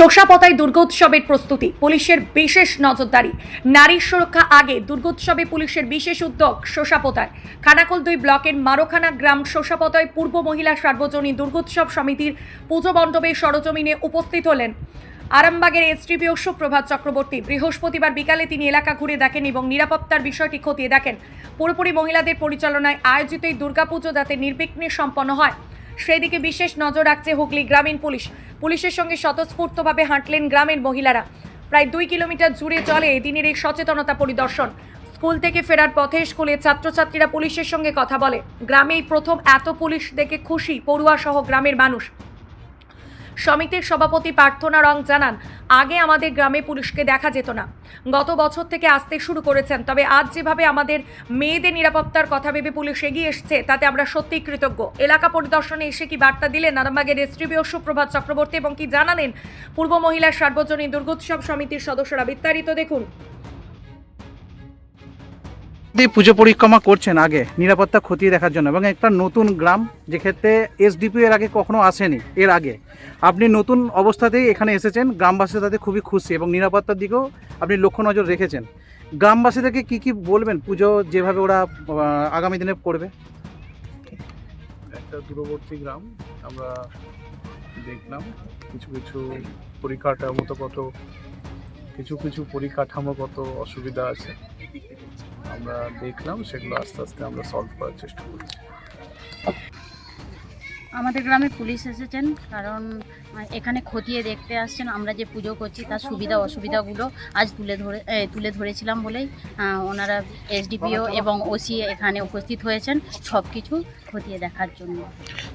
শোষাপতায় দুর্গোৎসবের প্রস্তুতি, পুলিশের বিশেষ নজরদারি। নারীর সুরক্ষা আগে, দুর্গোৎসবে পুলিশের বিশেষ উদ্যোগ শোষাপতায় খানাকুল দুই ব্লকের মারোখানা গ্রাম শোষাপতায় পূর্ব মহিলা সার্বজনীন দুর্গোৎসব সমিতির পুজো মণ্ডপে সরজমিনে উপস্থিত হলেন। আরামবাগের এসডিপিও সুপ্রভাত চক্রবর্তী, বৃহস্পতিবার বিকালে তিনি এলাকা ঘুরে দেখেন এবং নিরাপত্তার বিষয়টি খতিয়ে দেখেন। পুরোপুরি মহিলাদের পরিচালনায় আয়োজিত এই দুর্গাপুজো যাতে নির্বিঘ্নে সম্পন্ন হয়, সেদিকে বিশেষ নজর রাখছে হুগলি গ্রামীণ পুলিশ। পুলিশের সঙ্গে স্বতঃস্ফূর্তভাবে হাঁটলেন গ্রামের মহিলারা। প্রায় দুই কিলোমিটার জুড়ে চলে দিনের এই সচেতনতা পরিদর্শন। স্কুল থেকে ফেরার পথে স্কুলে ছাত্রছাত্রীরা পুলিশের সঙ্গে কথা বলে। গ্রামেই প্রথম এত পুলিশ দেখে খুশি পড়ুয়া সহ গ্রামের মানুষ। সমিতির সভাপতি প্রার্থনা রং জানান, আগে আমাদের গ্রামে পুলিশকে দেখা যেত না। গত বছর থেকে আসতে শুরু করেছেন, তবে আজ যেভাবে আমাদের মেয়েদের নিরাপত্তার কথা ভেবে পুলিশ এগিয়ে এসছে, তাতে আমরা সত্যিই কৃতজ্ঞ। এলাকা পরিদর্শনে এসে কি বার্তা দিলেন আরামবাগের এসডিপিও সুপ্রভাত চক্রবর্তী এবং কি জানালেন পূর্ব মহিলা সার্বজনীন দুর্গোৎসব সমিতির সদস্যরা বিস্তারিত দেখুন। দিয়ে পুজো পরিক্রমা করছেন আগে নিরাপত্তা খতিয়ে দেখার জন্য এবং একটা নতুন গ্রাম যেক্ষেত্রে এসডিপি এর আগে কখনো আসেনি, এর আগে। আপনি নতুন অবস্থাতেই এখানে এসেছেন গ্রামবাসী তাতে খুবই খুশি এবং নিরাপত্তার দিকেও আপনি লক্ষ্য নজর রেখেছেন। গ্রামবাসীদেরকে কি কি বলবেন পুজো যেভাবে ওরা আগামী দিনে করবে? একটা দূরবর্তী গ্রাম, আমরা দেখলাম কিছু কিছু পরিকাঠামোগত, কিছু কিছু পরিকাঠামোগত অসুবিধা আছে। আমরা দেখলাম সেগুলো আস্তে আস্তে আমরা সলভ করার চেষ্টা করছি। আমাদের গ্রামে পুলিশ এসেছেন কারণ এখানে খতিয়ে দেখতে আসছেন আমরা যে পুজো করছি তার সুবিধা অসুবিধাগুলো আজ তুলে ধরে তুলে ধরেছিলাম বলেই ওনারা এসডিপিও এবং ওসি এখানে উপস্থিত হয়েছেন সব কিছু খতিয়ে দেখার জন্য।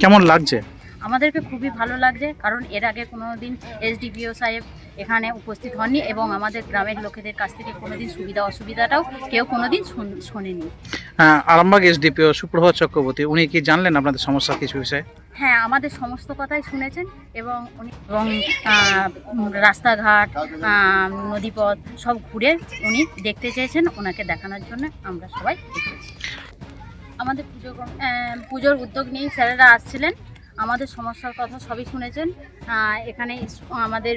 কেমন লাগছে? আমাদেরকে খুবই ভালো লাগছে কারণ এর আগে কোনো দিন এসডিপিও সাহেব এখানে উপস্থিত হননি এবং আমাদের গ্রামের লোকেদের কাছ থেকে কোনো দিন সুবিধা অসুবিধাটাও কেউ কোনো দিন শোনেনি। হ্যাঁ, আরামবাগ এসডিপিও সুপ্রভাত চক্রবর্তী উনি কি জানলেন আপনাদের সমস্যা কিছু বিষয়ে? হ্যাঁ আমাদের সমস্ত কথাই শুনেছেন এবং উনি এবং রাস্তাঘাট নদীপথ সব ঘুরে উনি দেখতে চেয়েছেন ওনাকে দেখানোর জন্য আমরা সবাই আমাদের পুজো পুজোর উদ্যোগ নিয়েই স্যারেরা আসছিলেন। আমাদের সমস্যার কথা সবই শুনেছেন। এখানে আমাদের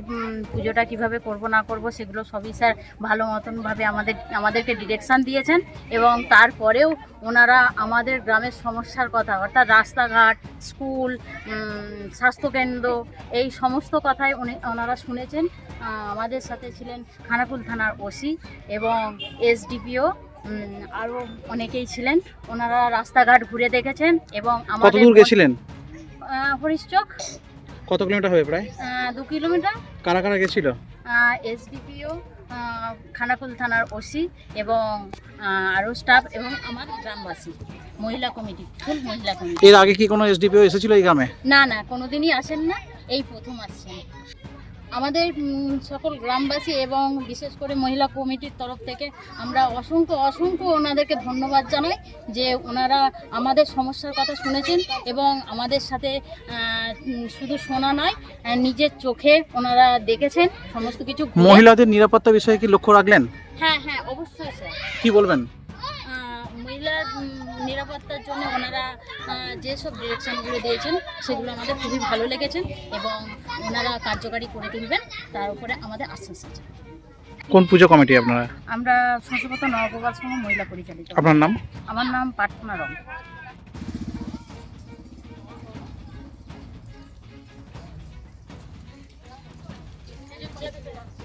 পুজোটা কীভাবে করব না করব সেগুলো সবই স্যার ভালো মতনভাবে আমাদের আমাদেরকে ডিরেকশান দিয়েছেন এবং তারপরেও ওনারা আমাদের গ্রামের সমস্যার কথা অর্থাৎ রাস্তাঘাট স্কুল স্বাস্থ্যকেন্দ্র এই সমস্ত কথাই উনি ওনারা শুনেছেন। আমাদের সাথে ছিলেন খানাকুল থানার ওসি এবং এসডিপিও আরও অনেকেই ছিলেন। ওনারা রাস্তাঘাট ঘুরে দেখেছেন এবং আমাদের দূর গেছিলেন? হরিশচক। কত কিলোমিটার হবে প্রায়? দু কিলোমিটার। কারা কারা গেছিল? এসডিপিও খানাকুল থানার ওসি এবং আরও স্টাফ এবং আমার গ্রামবাসী মহিলা কমিটি ফুল মহিলা কমিটি। এর আগে কি কোনো এসডিপিও এসেছিল এই গ্রামে? না না কোনোদিনই আসেন না। এই প্রথম আসছেন। আমাদের সকল গ্রামবাসী এবং বিশেষ করে মহিলা কমিটির তরফ থেকে আমরা অসংখ্য অসংখ্য ওনাদেরকে ধন্যবাদ জানাই যে ওনারা আমাদের সমস্যার কথা শুনেছেন এবং আমাদের সাথে শুধু শোনা নয় নিজের চোখে ওনারা দেখেছেন সমস্ত কিছু মহিলাদের নিরাপত্তা বিষয়ে কি লক্ষ্য রাখলেন? হ্যাঁ হ্যাঁ অবশ্যই স্যার। কি বলবেন? নিরাপত্তার জন্য ওনারা যেসব ডিরেকশানগুলো দিয়েছেন সেগুলো আমাদের খুবই ভালো লেগেছে এবং ওনারা কার্যকারী করে তুলবেন। তার উপরে আমাদের আশ্বাস আছে। কোন পুজো কমিটি আপনারা? আমরা সংসবত নবগোপাল মহিলা পরিচালিত। আপনার নাম? আমার নাম প্রার্থনা রং Gracias.